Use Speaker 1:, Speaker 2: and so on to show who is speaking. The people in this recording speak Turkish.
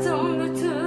Speaker 1: Bıraktım bütün